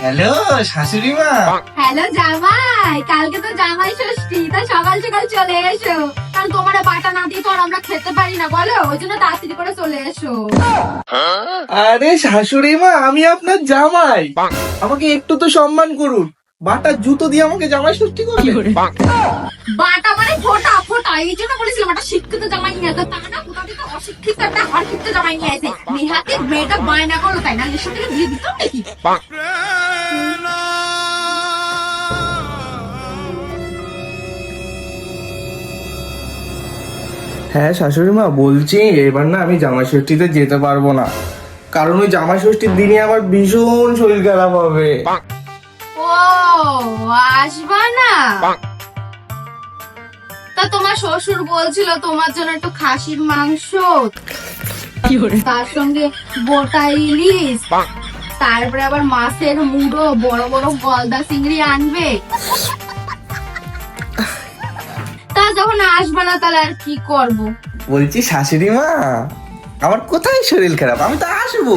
Hello শাশুড়ি মা। Hello জামাই কালকে তো জামাই ষষ্ঠী তা সকাল সকাল চলে এসো। কারণ তোমার বাটা না দিয়ে তো আমরা খেতে পারি না বলো? ওই জন্য তাড়াতাড়ি করে চলে এসো। আরে শাশুড়ি মা আমি আপনার জামাই। আমাকে একটু তো সম্মান করুন। বাটার জুতো দিয়ে আমাকে জামাই ষষ্ঠী করবে? বাটা মানে ফোটা ফোটা এই জন্য বলেছিলাম একটা শিক্ষিত জামাই নিয়ে তা না কোথা থেকে অশিক্ষিত একটা অশিক্ষিত জামাই নিয়ে আসে। নিহাতি মেয়েটা বায়না করল তাই না? থেকে দিয়ে দিত নাকি? হ্যাঁ শাশুড়ি মা বলছি এবার না আমি জামাই ষষ্ঠীতে যেতে পারব না। কারণ ওই জামাই ষষ্ঠীর দিনে আমার ভীষণ শরীর খারাপ হবে। আসবা না তা তোমার শ্বশুর বলছিল তোমার জন্য একটু খাসির মাংস। তার সঙ্গে গোটা ইলিশ। তারপরে আবার মাছের মুড়ো বড় বড় গলদা চিংড়ি আনবে। তা যখন আসবে না তাহলে আর কি করব? বলছি শাশুড়ি মা আমার কোথায় শরীর খারাপ? আমি তো আসব।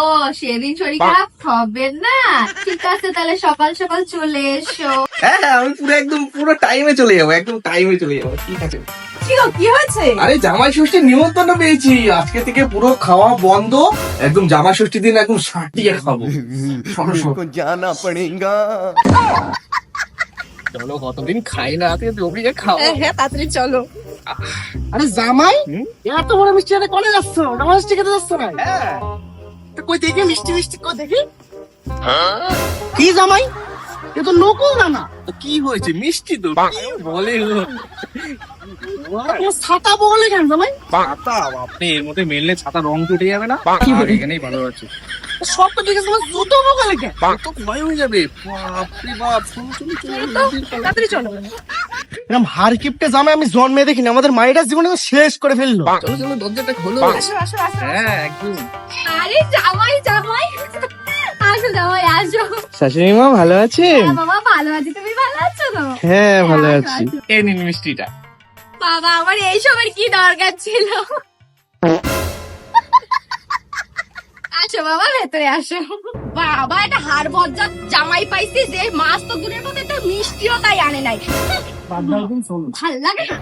ও সেদিন শরীর খারাপ হবে না। ঠিক আছে তাহলে সকাল সকাল চলে এসো। হ্যাঁ হ্যাঁ আমি পুরো একদম পুরো টাইমে চলে যাব একদম টাইমে চলে যাব ঠিক আছে। আরে জামাই ষষ্ঠীর নিমন্ত্রণ পেয়েছি। আজকে থেকে পুরো খাওয়া বন্ধ। একদম জামা ষষ্ঠীর দিন একদম সাটিয়ে খাব। জানা পড়েগা চলো কতদিন খাই না তুই দৌড়ি যে খাও হ্যাঁ তাড়াতাড়ি চলো। আরে জামাই? এত বড় মিষ্টি কোনে যাচ্ছ? নমস্টি খেতে যাচ্ছ না? হ্যাঁ। কই দেখি মিষ্টি মিষ্টি কই দেখি। কি জামাই? এ তো নকুল না না কি হয়েছে? মিষ্টি তো? কি বলে ছাতা বলে কেন জামাই। ছাতা? আপনি এর মধ্যে মেললে ছাতা রং উঠে যাবে না? এখানেই ভালো আছে। সব তো ঠিক আছে তোমার জুতো বলে কেন তো ভয় হয়ে যাবে। বাপরে বাপ চলো, চলো, চলো, তাড়াতাড়ি চলো। এরকম হার কিপটে জামাই আমি জন্মে দেখিনি আমাদের মায়েরা জীবনে শেষ করে ফেলল। চলো চলো দরজাটা খোলো। আসো আসো আসো হ্যাঁ একদম। আরে জামাই জামাই। আসো জামাই আসো। শাশুড়ি মা ভালো আছেন? হ্যাঁ, বাবা ভালো আছি। তুমি ভালো আছো তো? হ্যাঁ ভালো আছি। এই নিন মিষ্টিটা। বাবা আমার এই সবের কি দরকার ছিল? আসো বাবা ভেতরে আসো। বাবা এটা হাড় বজ্জা জামাই পাইছি যে মাছ তো দূরের মধ্যে একটা মিষ্টিও তাই আনে নাই। ভালো লাগে না।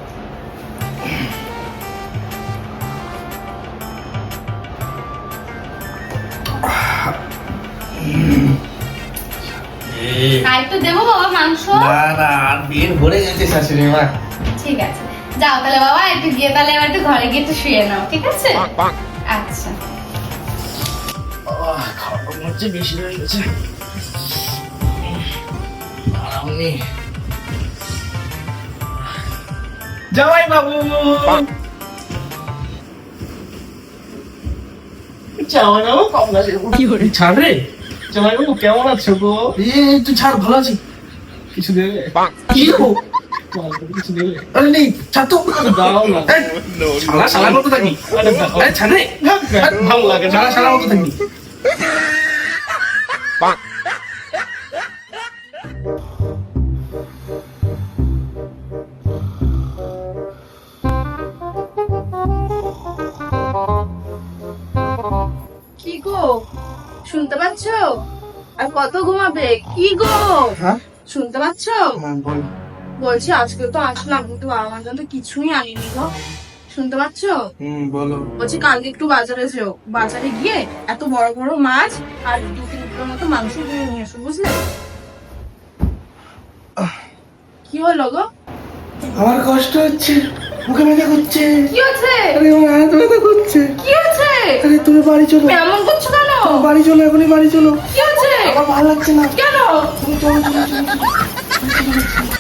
আর একটু দেবো বাবা মাংস? না না আর বিয়ে ভরে গেছে শাশুড়ি মা। ঠিক আছে। যাও তাহলে বাবা একটু গিয়ে তাহলে এবার একটু ঘরে গিয়ে একটু শুয়ে নাও ঠিক আছে? আচ্ছা। মধ্যে বেশি হয়ে গেছে জামাই বাবু! জামাই বাবু কম কি করে ছাড় রে। জামাই বাবু কেমন আছো গো? এই তুই ছাড় ভালো আছি। কিছু দেবে? কি দেবো কিছু দেবে? আরে নেই ছাড় তো। দাও না। শালা শালা মতো থাকি। আরে ছাড় রে। ভালো লাগে শালা শালা মতো থাকি। শুনতে পাচ্ছ? আর কত ঘুমাবে? কি গো? হ্যাঁ? শুনতে পাচ্ছ? বলছি আজকে তো আসলাম কিন্তু আমার জন্য তো কিছুই আনিনি গো। শুনতে পাচ্ছ? বলো। বলছি কালকে একটু বাজারে যেও। বাজারে গিয়ে এত বড় বড় মাছ আর দু তিন কিলোর মতো মাংস কিনে নিয়ে এসো বুঝলে? কি হলো গো? আমার কষ্ট হচ্ছে মুখে ব্যথা করছে। কি হচ্ছে? আরে আমার হাত ব্যথা করছে। কি হচ্ছে? আরে তুমি বাড়ি চলো। এমন করছ তুমি বাড়ি চলো এখনই বাড়ি চলো। কি হচ্ছে? আমার ভালো লাগছে না। কেন? তুমি চলো চলো চলো।